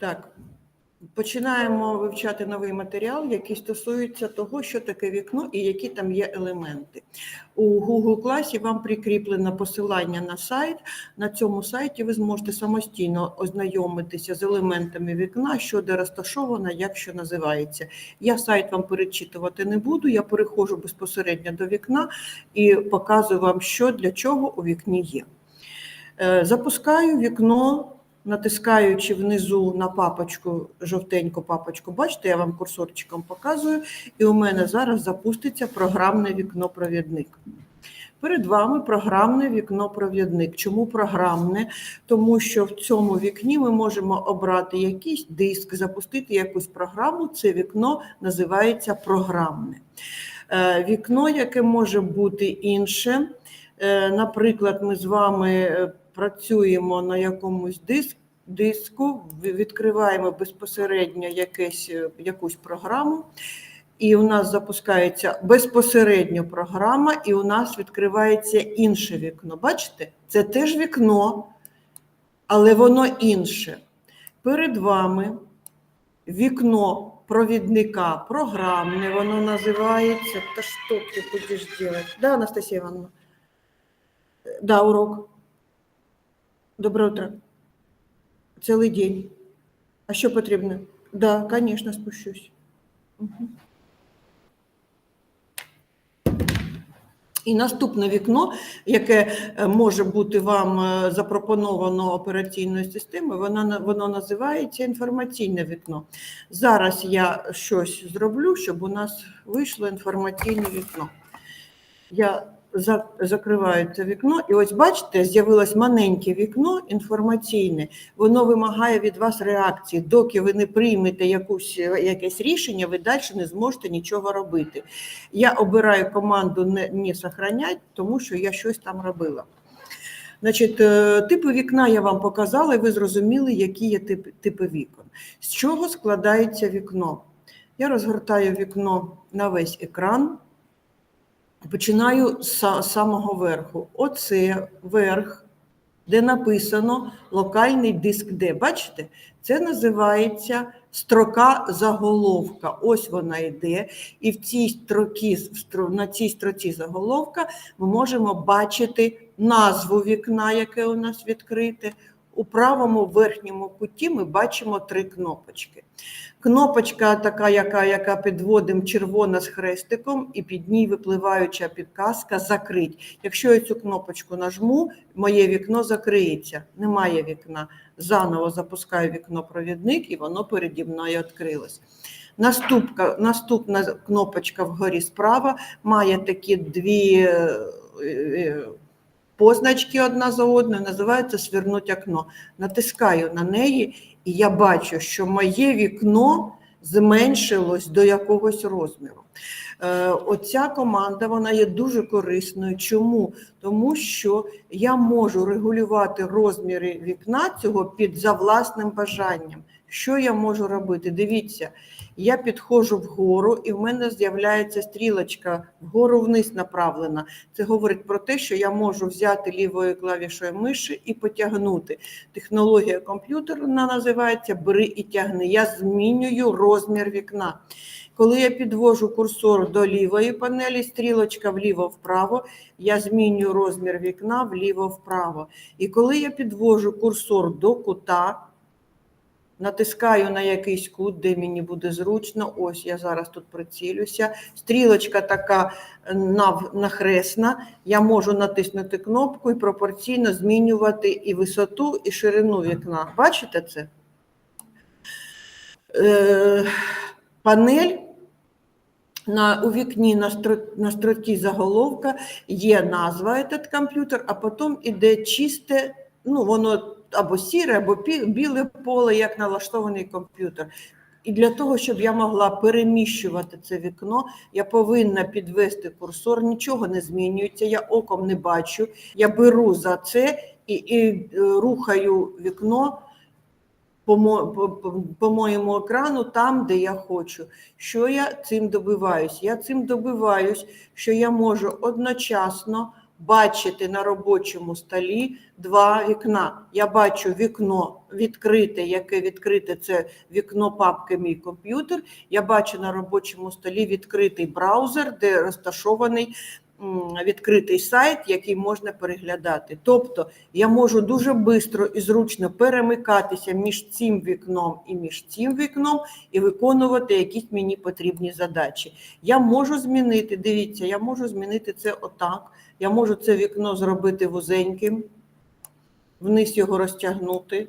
Так, починаємо вивчати новий матеріал, який стосується того, що таке вікно і які там є елементи. У Google класі вам прикріплено посилання на сайт. На цьому сайті ви зможете самостійно ознайомитися з елементами вікна, що де розташовано, як що називається. Я сайт вам перечитувати не буду. Я переходжу безпосередньо до вікна і показую вам, що для чого у вікні є. Е, Запускаю вікно, натискаючи внизу на папочку, жовтеньку папочку, бачите, я вам курсорчиком показую, і у мене зараз запуститься програмне вікно-провідник. Перед вами програмне вікно-провідник. Чому програмне? Тому що в цьому вікні ми можемо обрати якийсь диск, запустити якусь програму. Це вікно називається програмне. Е, Вікно, яке може бути інше. Е, Наприклад, ми з вами е, працюємо на якомусь диск, диску, відкриваємо безпосередньо якесь, е, якусь програму, і у нас запускається безпосередньо програма, і у нас відкривається інше вікно. Бачите? Це теж вікно, але воно інше. Перед вами вікно провідника програмне, воно називається. Та що ти будеш робити? Да, Анастасія Івановна? Да, урок. Доброе утро. Цілий день. А що потрібно? Да, конечно, спущусь. І наступне вікно, яке е, може бути вам е, запропоновано операційною системою, воно, воно називається інформаційне вікно. Зараз я щось зроблю, щоб у нас вийшло інформаційне вікно. Я закриваю вікно, і ось бачите, з'явилось маленьке вікно інформаційне. Воно вимагає від вас реакції. Доки ви не приймете якусь, якесь рішення, ви далі не зможете нічого робити. Я обираю команду не, не сохранять, тому що я щось там робила. Значить, е, типи вікна я вам показала, і ви зрозуміли, які є типи, типи вікон. З чого складається вікно? Я розгортаю вікно на весь екран. Починаю з самого верху. Оце верх, де написано локальний диск Д. Бачите? Це називається строка заголовка. Ось вона йде. І в цій строкі, на цій строці заголовка ми можемо бачити назву вікна, яке у нас відкрите. У правому верхньому куті ми бачимо три кнопочки. Кнопочка така, яка, яка підводимо червона з хрестиком, і під ній випливаюча підказка закрить. Якщо я цю кнопочку нажму, моє вікно закриється. Немає вікна. Заново запускаю вікно-провідник, і воно переді мною відкрилось. Наступка, наступна кнопочка вгорі справа має такі дві е, е, позначки одна за одною, називається «Свернуть окно. Натискаю на неї, і я бачу, що моє вікно зменшилось до якогось розміру. Е, Оця команда вона є дуже корисною. Чому? Тому що я можу регулювати розміри вікна цього під за власним бажанням. Що я можу робити? Дивіться, я підходжу вгору, і в мене з'являється стрілочка вгору вниз направлена. Це говорить про те, що я можу взяти лівою клавішою миші і потягнути. Технологія комп'ютерна називається Бери і тягни. Я змінюю розмір вікна. Коли я підвожу курсор до лівої панелі, стрілочка вліво-вправо, я змінюю розмір вікна вліво-вправо. І коли я підвожу курсор до кута, натискаю на якийсь кут, де мені буде зручно. Ось я зараз тут прицілюся. Стрілочка така нав- нахресна. Я можу натиснути кнопку і пропорційно змінювати і висоту, і ширину вікна. Бачите це? Е, панель на, у вікні на, стро, на строці заголовка є назва этот комп'ютер, а потім іде чисте, ну воно або сіре, або біле поле, як налаштований комп'ютер. І для того, щоб я могла переміщувати це вікно, я повинна підвести курсор, нічого не змінюється, я оком не бачу. Я беру за це і, і е, рухаю вікно по, по- по моєму екрану там, де я хочу. Що я цим добиваюсь? Я цим добиваюсь, що я можу одночасно бачити на робочому столі два вікна. Я бачу вікно відкрите, яке відкрите це вікно папки Мій комп'ютер. Я бачу на робочому столі відкритий браузер, де розташований відкритий сайт, який можна переглядати. Тобто я можу дуже швидко і зручно перемикатися між цим вікном і між цим вікном і виконувати якісь мені потрібні задачі. Я можу змінити, дивіться, я можу змінити це отак. Я можу це вікно зробити вузеньким, вниз його розтягнути.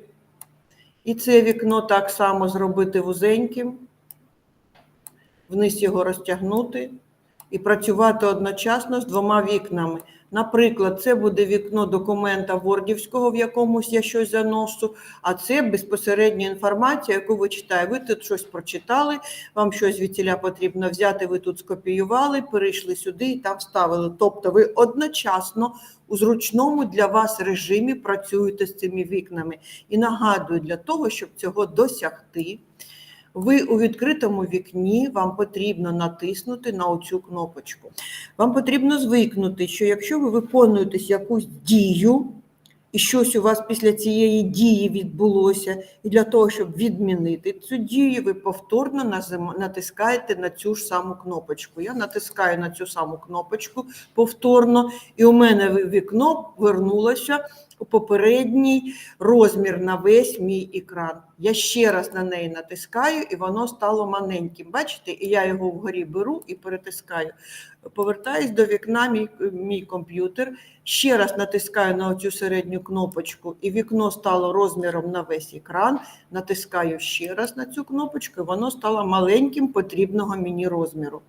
І це вікно так само зробити вузеньким, вниз його розтягнути і працювати одночасно з двома вікнами. Наприклад, це буде вікно документа вордівського, в якомусь я щось заношу, а це безпосередня інформація, яку ви читаєте. Ви тут щось прочитали, вам щось звідтіля потрібно взяти, ви тут скопіювали, перейшли сюди і там вставили. Тобто ви одночасно у зручному для вас режимі працюєте з цими вікнами. І нагадую, для того, щоб цього досягти, ви у відкритому вікні вам потрібно натиснути на оцю кнопочку. Вам потрібно звикнути, що якщо ви виконуєте якусь дію, і щось у вас після цієї дії відбулося, і для того, щоб відмінити цю дію, ви повторно натискаєте на цю ж саму кнопочку. Я натискаю на цю саму кнопочку повторно, і у мене вікно вернулося попередній розмір на весь мій екран. Я ще раз на неї натискаю, і воно стало маленьким. Бачите, і я його вгорі беру і перетискаю. Повертаюсь до вікна мій, мій комп'ютер. Ще раз натискаю на цю середню кнопочку, і вікно стало розміром на весь екран. Натискаю ще раз на цю кнопочку, і воно стало маленьким потрібного мені розміру.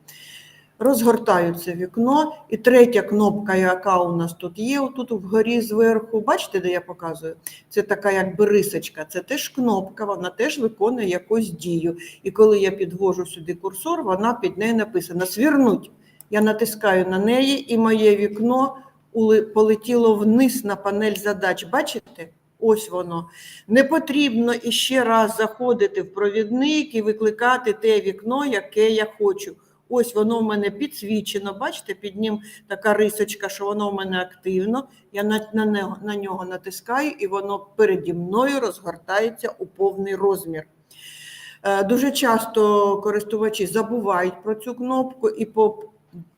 Розгортаю це вікно, і третя кнопка, яка у нас тут є, отут вгорі зверху. Бачите, де я показую? Це така якби рисочка, це теж кнопка, вона теж виконує якусь дію. І коли я підвожу сюди курсор, вона під нею написана Свірнуть. Я натискаю на неї, і моє вікно полетіло вниз на панель задач. Бачите? Ось воно. Не потрібно іще раз заходити в провідник і викликати те вікно, яке я хочу. Ось воно в мене підсвічено. Бачите, під ним така рисочка, що воно в мене активно. Я на, на, на нього натискаю, і воно переді мною розгортається у повний розмір. Е, Дуже часто користувачі забувають про цю кнопку і по-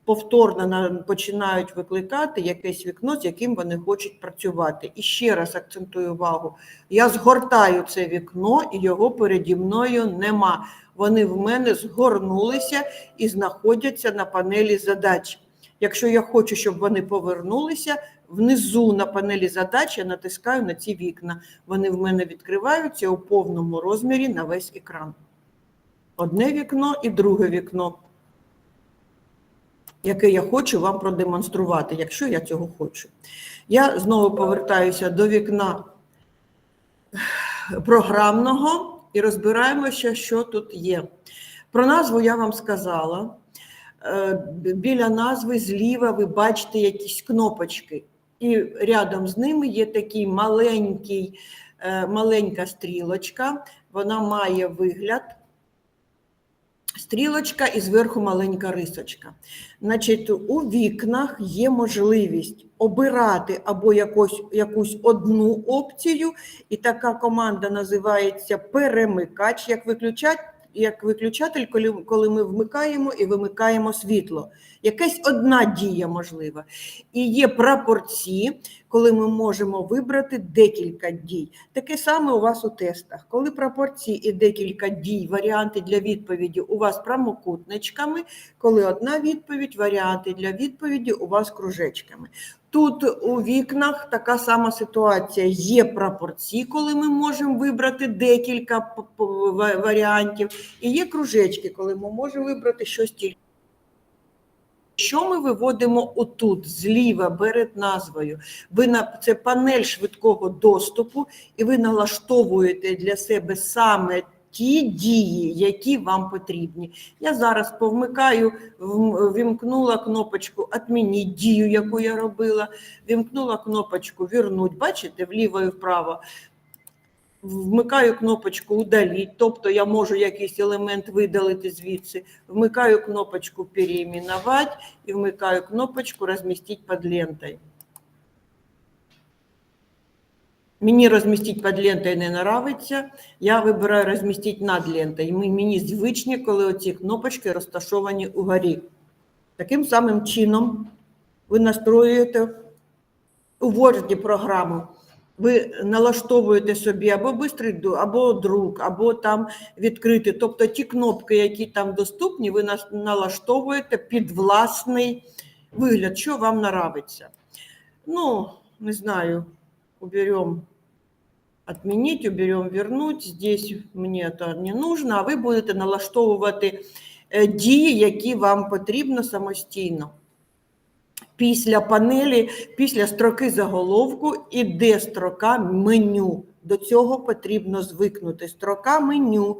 повторно на- починають викликати якесь вікно, з яким вони хочуть працювати. І ще раз акцентую увагу: я згортаю це вікно, і його переді мною нема. Вони в мене згорнулися і знаходяться на панелі задач. Якщо я хочу, щоб вони повернулися, внизу на панелі задач я натискаю на ці вікна. Вони в мене відкриваються у повному розмірі на весь екран. Одне вікно і друге вікно, яке я хочу вам продемонструвати, якщо я цього хочу. Я знову повертаюся до вікна програмного і розбираємося, що тут є. Про назву я вам сказала. Е, Біля назви зліва ви бачите якісь кнопочки, і рядом з ними є такий маленький, е, маленька стрілочка. Вона має вигляд. Стрілочка і зверху маленька рисочка. Значить, у вікнах є можливість обирати або якось, якусь одну опцію, і така команда називається перемикач, як виключать. Як виключатель, коли, коли ми вмикаємо і вимикаємо світло. Якась одна дія можлива. І є прапорці, коли ми можемо вибрати декілька дій. Таке саме у вас у тестах. Коли прапорці і декілька дій, варіанти для відповіді у вас прямокутничками, коли одна відповідь, варіанти для відповіді у вас кружечками. Тут у вікнах така сама ситуація. Є прапорці, коли ми можемо вибрати декілька варіантів, і є кружечки, коли ми можемо вибрати щось тільки. Що ми виводимо отут, зліва, перед назвою? Ви на це панель швидкого доступу, і ви налаштовуєте для себе саме ті дії, які вам потрібні. Я зараз повмикаю, вімкнула кнопочку «Отмініть дію, яку я робила, вімкнула кнопочку Вірнуть, бачите, вліво і вправо. Вмикаю кнопочку Удаліть, тобто я можу якийсь елемент видалити звідси. Вмикаю кнопочку Переименувати і вмикаю кнопочку Розмістити під лентою. Мені розмістити під лентою не нравиться, я вибираю розмістити над лентою. Мені звичні, коли оці кнопочки розташовані угорі. Таким самим чином ви настроюєте у Word програму. Ви налаштовуєте собі або бистрий або друк, або там відкрити. Тобто ті кнопки, які там доступні, ви налаштовуєте під власний вигляд, що вам нравиться. Ну, не знаю, уберем отменить, уберем вернуть. Здесь мне это не нужно, а ви будете налаштовувати е, дії, які вам потрібно самостійно. Після панелі, після строки заголовку іде строка меню. До цього потрібно звикнути. Строка меню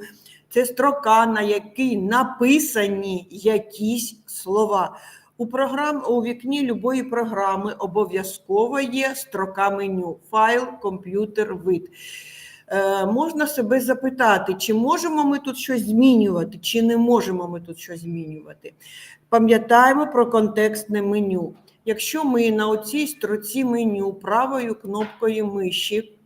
це строка, на якій написані якісь слова. У, програм, у вікні любої програми обов'язково є строка меню, файл, комп'ютер, вид. Е, можна себе запитати, чи можемо ми тут щось змінювати, чи не можемо ми тут щось змінювати. Пам'ятаємо про контекстне меню. Якщо ми на оцій строці меню правою кнопкою миші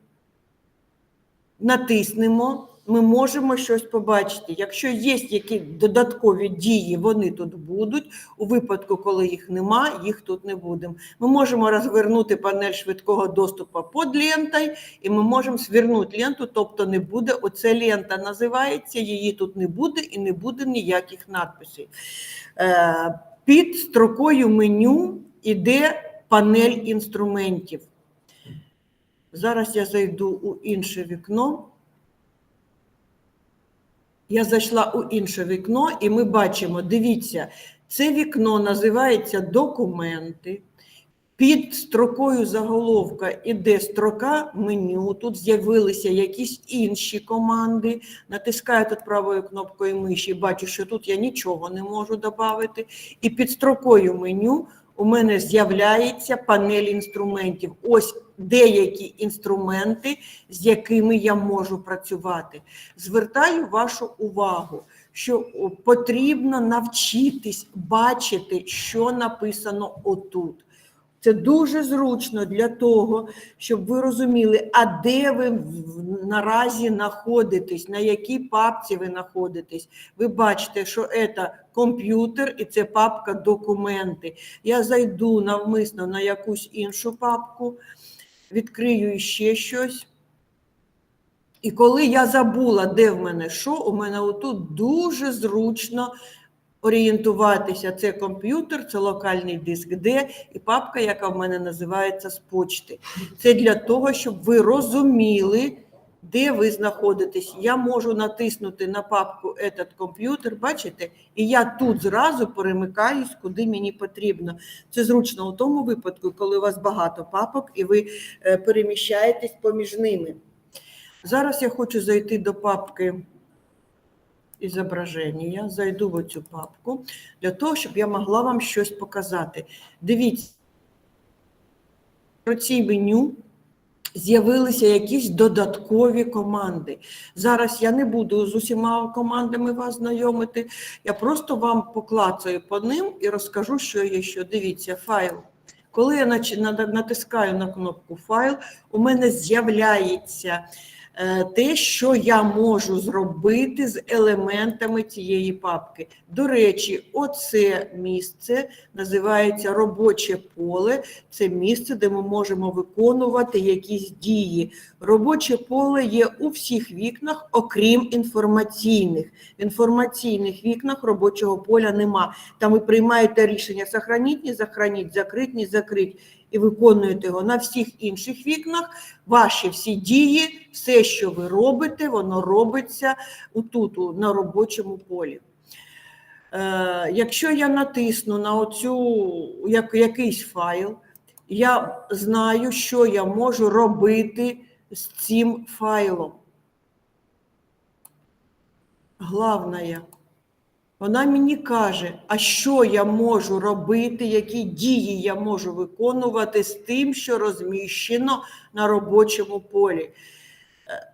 натиснемо, ми можемо щось побачити. Якщо є якісь додаткові дії, вони тут будуть. У випадку, коли їх нема, їх тут не буде. Ми можемо розвернути панель швидкого доступу під лентою, і ми можемо звернути ленту, тобто не буде. Оце лента називається, її тут не буде і не буде ніяких надписів. Е, Під строкою меню іде панель інструментів. Зараз я зайду у інше вікно. Я зайшла у інше вікно, і ми бачимо, дивіться, це вікно називається документи. Під строкою заголовка іде строка меню. Тут з'явилися якісь інші команди. Натискаю тут правою кнопкою миші, бачу, що тут я нічого не можу додати. І під строкою меню у мене з'являється панель інструментів. Ось деякі інструменти, з якими я можу працювати. Звертаю вашу увагу, що потрібно навчитись бачити, що написано отут. Це дуже зручно для того, щоб ви розуміли, а де ви наразі знаходитесь, на якій папці ви знаходитесь. Ви бачите, що це комп'ютер і це папка документи. Я зайду навмисно на якусь іншу папку, відкрию ще щось. І коли я забула, де в мене що, у мене отут дуже зручно орієнтуватися. Це комп'ютер, це локальний диск Д і папка, яка в мене називається з почти. Це для того, щоб ви розуміли, де ви знаходитесь. Я можу натиснути на папку «Этот комп'ютер, бачите, і я тут зразу перемикаюсь, куди мені потрібно. Це зручно у тому випадку, коли у вас багато папок і ви е, переміщаєтесь поміж ними. Зараз я хочу зайти до папки ізображення. Зайду в цю папку для того, щоб я могла вам щось показати. Дивіться, про цій меню з'явилися якісь додаткові команди. Зараз я не буду з усіма командами вас знайомити. Я просто вам поклацаю по ним і розкажу, що є що. Дивіться, файл. Коли я натискаю на кнопку файл, у мене з'являється те, що я можу зробити з елементами цієї папки. До речі, оце місце називається робоче поле. Це місце, де ми можемо виконувати якісь дії. Робоче поле є у всіх вікнах, окрім інформаційних. В інформаційних вікнах робочого поля нема. Там ви приймаєте рішення сохраніть, не сохраніть, закрить, не закрить. І виконуєте його на всіх інших вікнах. Ваші всі дії, все, що ви робите, воно робиться отут, у- на робочому полі. Е, якщо я натисну на оцю як, якийсь файл, я знаю, що я можу робити з цим файлом. Главное, вона мені каже, а що я можу робити, які дії я можу виконувати з тим, що розміщено на робочому полі.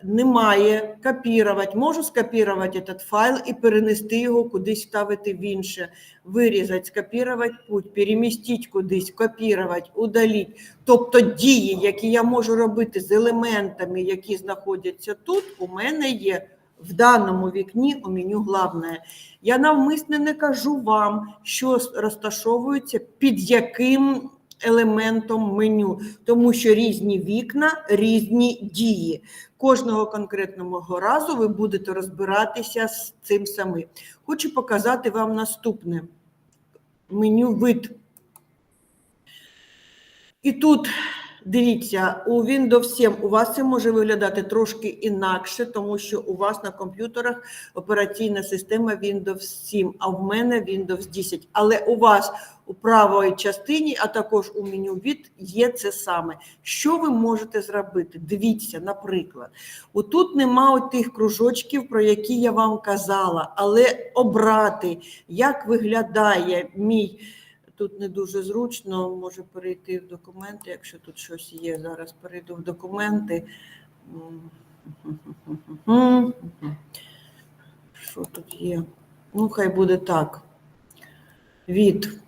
немає копірувати. Можу скопірувати этот файл і перенести його кудись, ставити в інше, вирізати, скопірувати путь, перемістити кудись, копірувати, удалити. Тобто дії, які я можу робити з елементами, які знаходяться тут, у мене є в даному вікні у меню главне. Я навмисне не кажу вам, що розташовується під яким елементом меню, тому що різні вікна, різні дії. Кожного конкретного разу ви будете розбиратися з цим самим. Хочу показати вам наступне меню вид. І тут дивіться, у Windows 7 у вас це може виглядати трошки інакше, тому що у вас на комп'ютерах операційна система Windows 7, а в мене Windows 10. Але у вас у правій частині, а також у меню від є це саме. Що ви можете зробити? Дивіться, наприклад, отут нема тих кружочків, про які я вам казала, але обрати, як виглядає мій. Тут не дуже зручно, може перейти в документи, якщо тут щось є. Зараз перейду в документи. Що тут є? Ну, хай буде так. Від.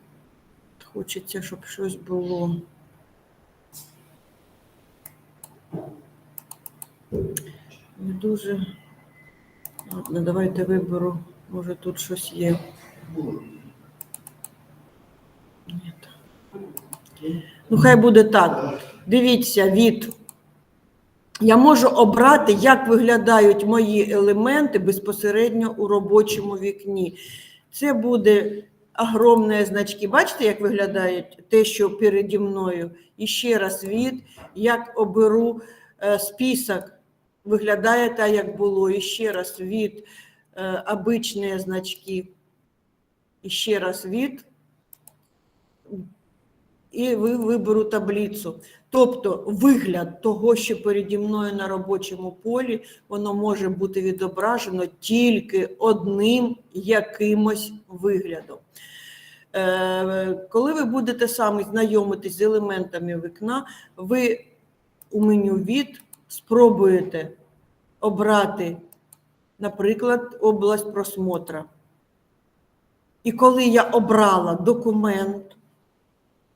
Хочеться, щоб щось було. Не дуже. Ладно, давайте виберу. Може тут щось є. Ну, хай буде так. Дивіться, від. Я можу обрати, як виглядають мої елементи безпосередньо у робочому вікні. Це буде огромні значки. Бачите, як виглядають те, що переді мною? І ще раз від, як оберу е, список, виглядає так, як було. І ще раз від е, обичні значки. І ще раз від і ви виберу таблицю. Тобто вигляд того, що переді мною на робочому полі, воно може бути відображено тільки одним якимось виглядом. Е, Коли ви будете саме знайомитись з елементами вікна, ви у меню від спробуєте обрати, наприклад, область просмотра. І коли я обрала документ,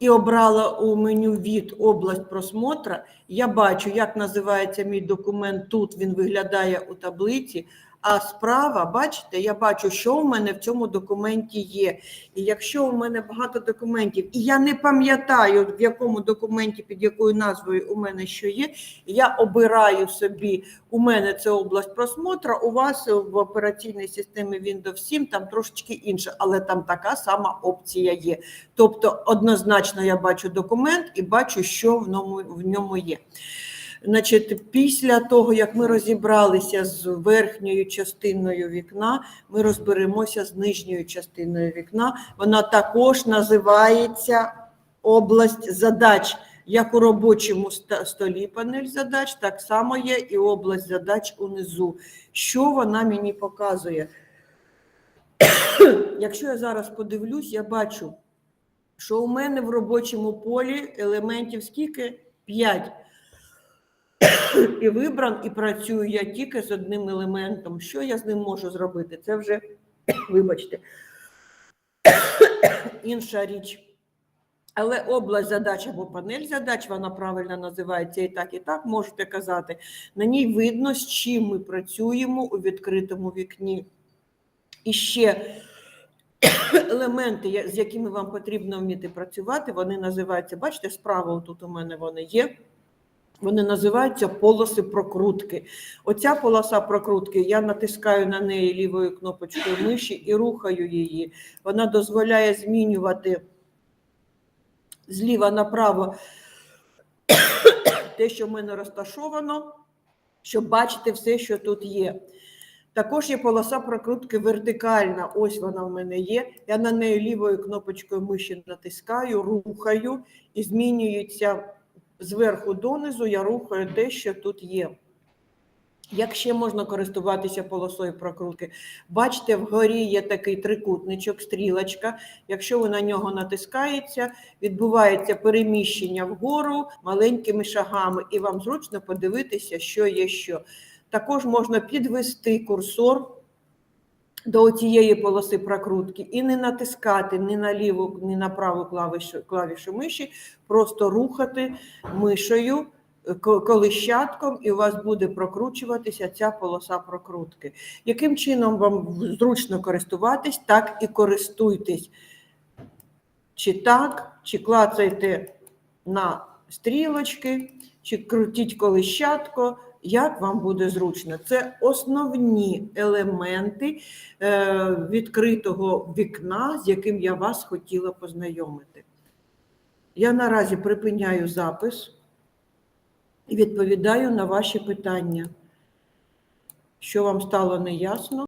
і обрала у меню від область просмотра, я бачу, як називається мій документ. Тут він виглядає у таблиці. А справа, бачите, я бачу, що у мене в цьому документі є. І якщо у мене багато документів, і я не пам'ятаю, в якому документі, під якою назвою у мене що є, я обираю собі, у мене це область просмотра, у вас в операційній системі Windows 7 там трошечки інше, але там така сама опція є. Тобто, однозначно я бачу документ і бачу, що в ньому, в ньому є. Значить, після того, як ми розібралися з верхньою частиною вікна, ми розберемося з нижньою частиною вікна. Вона також називається область задач. Як у робочому столі панель задач, так само є і область задач унизу. Що вона мені показує? Якщо я зараз подивлюсь, я бачу, що у мене в робочому полі елементів скільки? 5 і вибран, і працюю я тільки з одним елементом. Що я з ним можу зробити? Це вже, вибачте, інша річ. Але область задач або панель задач, вона правильно називається і так, і так можете казати. На ній видно, з чим ми працюємо у відкритому вікні. І ще елементи, з якими вам потрібно вміти працювати, вони називаються, бачите, справа тут у мене вони є. Вони називаються полоси прокрутки. Оця полоса прокрутки, я натискаю на неї лівою кнопочкою миші і рухаю її. Вона дозволяє змінювати зліва направо те, що в мене розташовано, щоб бачити все, що тут є. Також є полоса прокрутки вертикальна. Ось вона в мене є. Я на неї лівою кнопочкою миші натискаю, рухаю і змінюється зверху донизу. Я рухаю те, що тут є. Як ще можна користуватися полосою прокрутки? Бачите, вгорі є такий трикутничок, стрілочка. Якщо ви на нього натискаєте, відбувається переміщення вгору маленькими шагами, і вам зручно подивитися, що є що. Також можна підвести курсор до цієї полоси прокрутки і не натискати ні на ліву, ні на праву клавішу, клавішу миші, просто рухати мишею е, колищатком, і у вас буде прокручуватися ця полоса прокрутки. Яким чином вам зручно користуватись, так і користуйтесь. Чи так, чи клацайте на стрілочки, чи крутіть колищатко, як вам буде зручно. Це основні елементи е, відкритого вікна, з яким я вас хотіла познайомити. Я наразі припиняю запис і відповідаю на ваші питання. Що вам стало неясно?